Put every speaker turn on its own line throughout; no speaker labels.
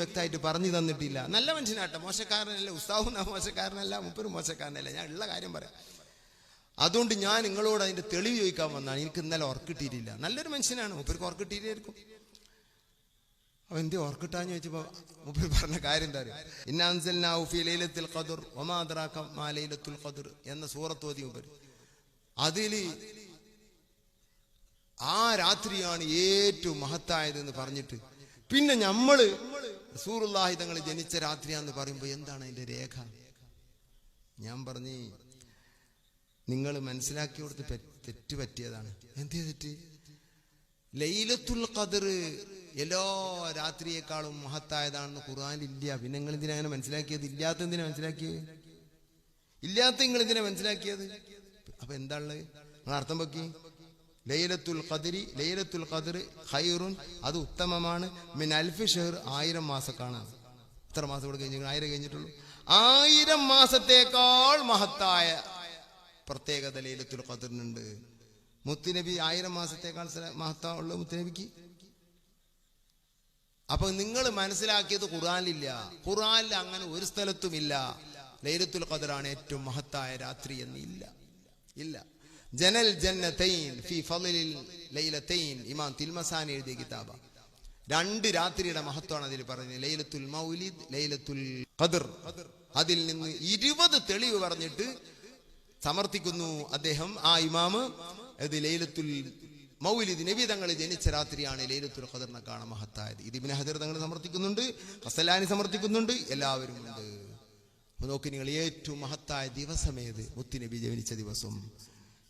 വ്യക്തമായിട്ട് പറഞ്ഞു തന്നിട്ടില്ല. നല്ല മനുഷ്യനാട്ടെ. മോശക്കാരനല്ല ഉസ്താവും മോശക്കാരനല്ല മുപ്പരും മോശക്കാരനല്ല. ഞാൻ ഉള്ള കാര്യം പറയാം. അതുകൊണ്ട് ഞാൻ നിങ്ങളോട് അതിന്റെ തെളിവ് ചോദിക്കാൻ വന്നാണ്. എനിക്ക് ഇന്നലെ ഓർക്കിട്ടിട്ടില്ല നല്ലൊരു മനുഷ്യനാണ്. മുപ്പർക്ക് ഓർക്കിട്ടിട്ടായിരിക്കും അവൻ എന്തേ ഓർക്കിട്ടാന്ന് ചോദിച്ചപ്പോ മുപ്പർ പറഞ്ഞ കാര്യം എന്താ അറിയോ? ഇന്നാ അൻസൽനാഹു ഫീ ലൈലത്തുൽ ഖദ്ർ വമാ അദ്റാക ഖദ്ർ എന്ന സൂറത്ത് ഓതി മുപ്പർ അതിൽ ആ രാത്രിയാണ് ഏറ്റവും മഹത്തായത് എന്ന് പറഞ്ഞിട്ട്. പിന്നെ നമ്മൾ സൂറുല്ലാഹി തങ്ങൾ ജനിച്ച രാത്രിയാന്ന് പറയുമ്പോൾ എന്താണ് അതിന്റെ രേഖ? ഞാൻ പറഞ്ഞ് നിങ്ങൾ മനസ്സിലാക്കി കൊടുത്ത് തെറ്റ് പറ്റിയതാണ്. എന്ത് തെറ്റ്? ലൈലത്തുൽ ഖദർ എല്ലാ രാത്രിയേക്കാളും മഹത്തായതാണെന്ന് ഖുർആനിൽ ഇല്ല. പിന്നെ നിങ്ങൾ ഇതിനെ അങ്ങനെ മനസ്സിലാക്കിയത്? ഇല്ലാത്ത എന്തിനാ മനസ്സിലാക്കിയത്? ഇല്ലാത്ത നിങ്ങൾ ഇതിനെ മനസ്സിലാക്കിയത്? അപ്പൊ എന്താ ഉള്ളത്? നിങ്ങൾ അർത്ഥം വെക്കി. ലൈലത്തുൽ ഖദരി ലൈലത്തുൽ ഖദർ ഖൈറുൻ അത് ഉത്തമമാണ്. മിൻ അൽഫി ഷെഹർ ആയിരം മാസക്കാണ്. എത്ര മാസം കൂടെ കഴിഞ്ഞു? ആയിരം കഴിഞ്ഞിട്ടുള്ളൂ. ആയിരം മാസത്തേക്കാൾ മഹത്തായ പ്രത്യേകത ലൈലത്തുൽ ഖദറിനുണ്ട് മുത്തുനബി ആയിരം മാസത്തേക്കാൾ സ്ഥല- മഹത്താ ഉള്ള മുത്തുനബിക്ക് അപ്പൊ നിങ്ങൾ മനസ്സിലാക്കിയത് ഖുറാനിലില്ല ഖുറാനിൽ അങ്ങനെ ഒരു സ്ഥലത്തുമില്ല ലൈലത്തുൽ ഖദറാണ് ഏറ്റവും മഹത്തായ രാത്രി എന്നില്ല ഇല്ല. ജനൽ ജന്നതൈൻ ഫി ഫളിൽ ലൈലതൈൻ. ഇമാം തിൽമസാനി എഴുതിയ കിതാബ. രണ്ട് രാത്രിയുടെ മഹത്വമാണ് അതിൽ പറയുന്നത്. ലൈലത്തുൽ മൗലിദ് ലൈലത്തുൽ ഖദർ. അതിൽ നിന്ന് ഇരുപത് തെളിവ് പറഞ്ഞിട്ട് സമർത്ഥിക്കുന്നു അദ്ദേഹം. ആ ഇമാമ് അത് ലൈലത്തുൽ മൗലിദ് നബി തങ്ങൾ ജനിച്ച രാത്രിയാണ് ലൈലത്തുൽ ഖദറിനെ കാണാൻ മഹത്തായത്. ഇത് ഇബ്നു ഹജർ തങ്ങൾ സമർത്ഥിക്കുന്നുണ്ട് ഹസലാനി സമർത്ഥിക്കുന്നുണ്ട് എല്ലാവരും ഉണ്ട്. നോക്കി നിങ്ങൾ ഏറ്റവും മഹത്തായ ദിവസമേത്? മുത്തുനബി ജനിച്ച ദിവസം.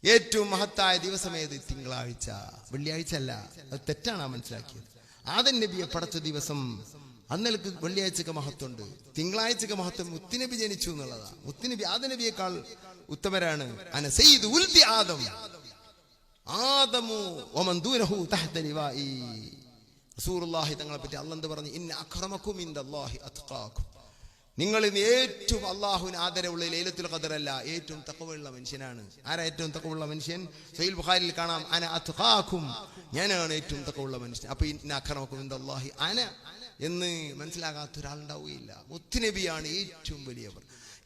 ഏറ്റവും മഹത്തായ ദിവസം ദിവസമേത് തിങ്കളാഴ്ച. വെള്ളിയാഴ്ച അല്ല അത് തെറ്റാണ് മനസ്സിലാക്കിയത്. ആദൻ നബിയെ പടച്ച ദിവസം അന്നലക്ക് വെള്ളിയാഴ്ചക്ക് മഹത്വമുണ്ട്. തിങ്കളാഴ്ചക്ക് മഹത്വം മുത്തുനബി ജനിച്ചു എന്നുള്ളതാ മുത്തുനബി ആദൻ നബിയേക്കാൾ ഉത്തമരാണ്. ആദം. തങ്ങളെ പറ്റി അല്ലാഹ് എന്ത് പറഞ്ഞു? ഇന്ന അക്രമക്കും നിങ്ങൾ ഇന്ന് ഏറ്റവും അള്ളാഹുവിന് ആദരവുള്ള ലൈലത്തുൽ ഖദറല്ല ഏറ്റവും തക്കവുള്ള മനുഷ്യനാണ്. ആരാ ഏറ്റവും തക്കവുള്ള മനുഷ്യൻ? സൈൽ ബുഖാരിൽ കാണാം അന അത്ഖാഖും. ഞാനാണ് ഏറ്റവും തക്കവുള്ള മനുഷ്യൻ. അപ്പൊ അക്രമക്കും അള്ളാഹി അന എന്ന് മനസ്സിലാകാത്ത ഒരാളുണ്ടാവുകയില്ല മുത്തുനബിയാണ് ഏറ്റവും വലിയവർ.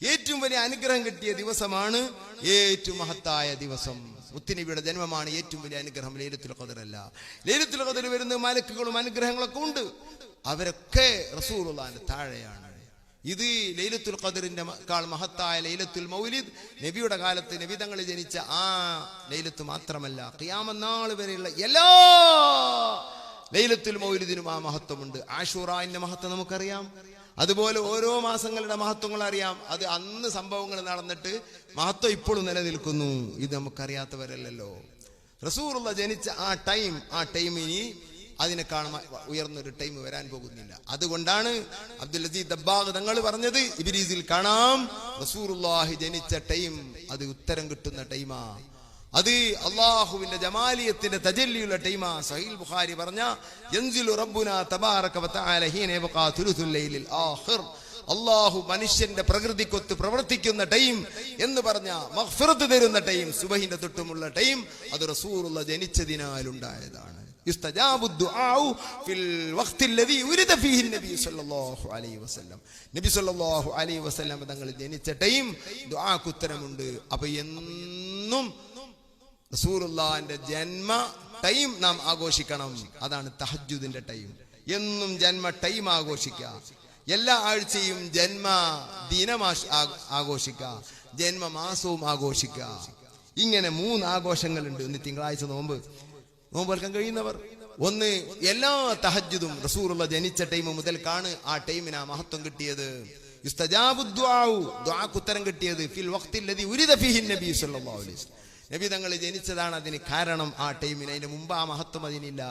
ഏറ്റവും വലിയ അനുഗ്രഹം കിട്ടിയ ദിവസമാണ് ഏറ്റവും മഹത്തായ ദിവസം. മുത്തുനബിയുടെ ജന്മമാണ് ഏറ്റവും വലിയ അനുഗ്രഹം ലൈലത്തുൽ ഖദറല്ല ലൈലത്തുൽ ഖദർ വരുന്ന മലക്കുകളും അനുഗ്രഹങ്ങളൊക്കെ ഉണ്ട്. അവരൊക്കെ റസൂലുള്ളാന്റെ താഴെയാണ്. ഇത് ലൈലത്തുൽ ഖദറിന്റെ കാൾ മഹത്തായ ലൈലത്തുൽ മൗലിദ്. നബിയുടെ കാലത്ത് നബി തങ്ങൾ ജനിച്ച ആ ലൈലത്ത് മാത്രമല്ല ഖിയാമനാൾ വരെയുള്ള എല്ലാ ലൈലത്തുൽ മൗലിദിനും ആ മഹത്വമുണ്ട്. ആഷൂറായിന്റെ മഹത്വം നമുക്കറിയാം. അതുപോലെ ഓരോ മാസങ്ങളുടെ മഹത്വങ്ങൾ അറിയാം. അത് അന്ന് സംഭവങ്ങൾ നടന്നിട്ട് മഹത്വം ഇപ്പോഴും നിലനിൽക്കുന്നു. ഇത് നമുക്കറിയാത്തവരല്ലല്ലോ. റസൂറുള്ള ജനിച്ച ആ ടൈം ആ ടൈമിനി അതിനേക്കാൾ കാണാൻ ഉയർന്നൊരു ടൈം വരാൻ പോകുന്നില്ല. അതുകൊണ്ടാണ് അബ്ദുൽ അസീദ് ദബ്ബാഗ് തങ്ങൾ പറഞ്ഞത് ഇബിരീസിൽ കാണാം റസൂറുല്ലാഹി ജനിച്ച ടൈം അത് ഉത്തരം കിട്ടുന്ന ടൈമാ അത് അള്ളാഹുവിന്റെ ജമാലിയത്തിന്റെ തജല്ലിയുള്ള ടൈമാ സഹീൽ ബുഖാരി പറഞ്ഞ എൻസിലു റബ്ബുന തബാറക വതആല ഹീന ലൈലിൽ ആഖിർ. അള്ളാഹു മനുഷ്യന്റെ പ്രകൃതിക്കൊത്ത് പ്രവർത്തിക്കുന്ന ടൈം എന്ന് പറഞ്ഞ മഹ്ഫിറത്ത് തരുന്ന ടൈം സുബഹിന്റെ തൊട്ടുമുള്ള ടൈം അത് റസൂറുള്ള ജനിച്ചതിനാൽ തങ്ങൾ ജനിച്ച ടൈം ദുആക്ക് ഉത്തരമുണ്ട്. അപ്പൊ എന്നും റസൂലുള്ളാന്റെ ജന്മ ടൈം നാം ആഘോഷിക്കണം. അതാണ് തഹജുദിന്റെ ടൈം. എന്നും ജന്മ ടൈം ആഘോഷിക്കുക. എല്ലാ ആഴ്ചയും ജന്മ ദിനമാ ആശ്- ജന്മ ജന്മമാസവും ആഘോഷിക്കുക. ഇങ്ങനെ മൂന്ന് ആഘോഷങ്ങളുണ്ട്. ഒന്ന് തിങ്കളാഴ്ച നോമ്പ്. നോമ്പ് എടുക്കാൻ കഴിയുന്നവർ. ഒന്ന് എല്ലാ തഹജ്ജുദും റസൂറുള്ള ജനിച്ച ടൈം മുതൽക്കാണ് ആ ടൈമിന് ആ മഹത്വം കിട്ടിയത്. ഉത്തരം കിട്ടിയത്. ഫിൽ നബി തങ്ങൾ ജനിച്ചതാണ് അതിന് കാരണം ആ ടൈമിന്. അതിന് മുമ്പ് ആ മഹത്വം അതിനില്ല.